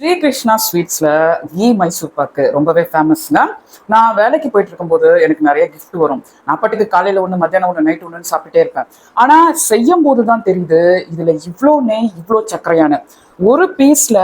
Srikrishna ஸ்வீட்ஸ்ல key Mysore pak ரொம்பவே ஃபேமஸ்ங்க நான் வேலைக்கு போயிட்டு இருக்கும்போது எனக்கு நிறைய கிஃப்ட் வரும். நான் பாட்டுக்கு காலையில ஒன்று மத்தியானம் ஒன்று நைட் ஒன்றுன்னு சாப்பிட்டுட்டே இருப்பேன். ஆனா செய்யும் போது தான் தெரியுது இதுல இவ்வளோ நெய் இவ்வளோ சர்க்கரையான. ஒரு பீஸ்ல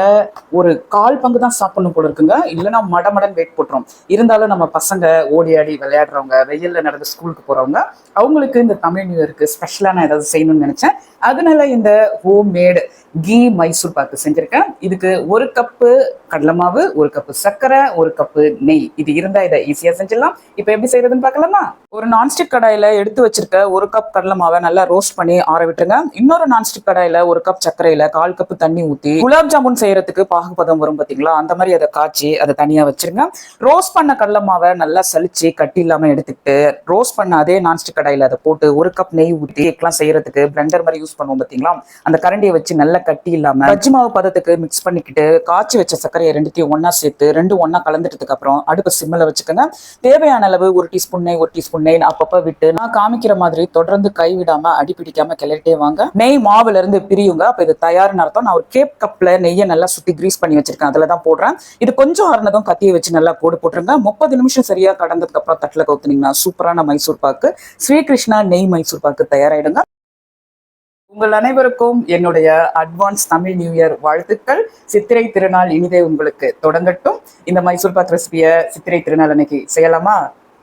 ஒரு கால் பங்கு தான் சாப்பிடணும் போல இருக்குங்க. இல்லைன்னா மடமடன் வெயிட் போட்டுரும். இருந்தாலும் நம்ம பசங்க ஓடி ஆடி விளையாடுறவங்க வெயில்ல நடந்து ஸ்கூலுக்கு போறவங்க அவங்களுக்கு இந்த தமிழ் நியூ இயருக்கு ஸ்பெஷலாக நான் ஏதாவது செய்யணும்னு நினைச்சேன். அதனால இந்த home made key Mysore pak செஞ்சுருக்கேன். இதுக்கு ஒரு கப்பு கடலை மாவு ஒரு கப்பு சர்க்கரை ஒரு கப்பு நெய். இது இருந்தால் இதை ஈஸியா செஞ்சிடலாம். இப்போ எப்படி செய்யறதுன்னு பார்க்கலாமா? ஒரு நான்ஸ்டிக் கடாயில எடுத்து வச்சிருக்க ஒரு கப் கடலை மாவை நல்லா ரோஸ்ட் பண்ணி ஆற விட்டுருங்க. இன்னொரு நான்ஸ்டிக் கடாயில ஒரு கப் சர்க்கரையில் கால் கப்பு தண்ணி ஊற்றி குலாப் ஜாமுன் செய்யறதுக்கு பாகுபதம் வரும் பார்த்தீங்களா அந்த மாதிரி அதை காய்ச்சி அதை தனியா வச்சிருங்க. ரோஸ்ட் பண்ண கடலை மாவை நல்லா சலிச்சு கட்டி இல்லாமல் எடுத்துக்கிட்டு ரோஸ்ட் பண்ண அதே நான்ஸ்டிக் கடாயில அதை போட்டு ஒரு கப் நெய் ஊற்றி கேக்லாம் செய்யறதுக்கு பிளெண்டர் மாதிரி யூஸ் பண்ணுவோம் பார்த்தீங்களா அந்த கரண்டியை வச்சு நல்லா கட்டி இல்லாம பஜ்ஜி மாவு பதத்துக்கு மிக்ஸ் பண்ணிக்கிட்டு காய்ச்சி வச்ச சர்க்கரையை ரெண்டுத்தையும் ஒன்னா சேர்த்து ரெண்டு ஒன்னா கலந்துட்டதுக்கு அப்புறம் அடுப்பு சிம்மில் வச்சுக்கோங்க. தேவையான அளவு ஒரு டீஸ்பூன் நெய் ஒரு டீஸ்பூன் நெய் அப்பப்போ விட்டு நான் காமிக்கிற மாதிரி தொடர்ந்து கைவிடாம அடிபிடிக்காம அடி பிடிக்காம கிளறிட்டே வாங்க. நெய் மாவுல இருந்து பிரியுங்க. அப்ப இது தயார்னு அர்த்தம். நான் ஒரு கேப் கப்ல நெய்யை நல்லா சுத்தி கிரீஸ் பண்ணி வச்சிருக்கேன். அதுல தான் போடுறேன். இது கொஞ்சம் ஆறுனதும் கத்தியை வச்சு நல்லா கோடு போட்டுருங்க. முப்பது நிமிஷம் சரியா கடந்ததுக்கு அப்புறம் தட்டில் கவுத்துனீங்கன்னா சூப்பரான மைசூர் பாக்கு. ஸ்ரீகிருஷ்ணா நெய் மைசூர் பாக்கு தயாராயிடுங்க. உங்கள் அனைவருக்கும் என்னுடைய அட்வான்ஸ் தமிழ் நியூ இயர் வாழ்த்துக்கள். சித்திரை திருநாள் இனிதே உங்களுக்கு தொடங்கட்டும். இந்த மைசூர் பாக் ரெசிபியை சித்திரை திருநாள் அன்னைக்கு செய்யலாமா?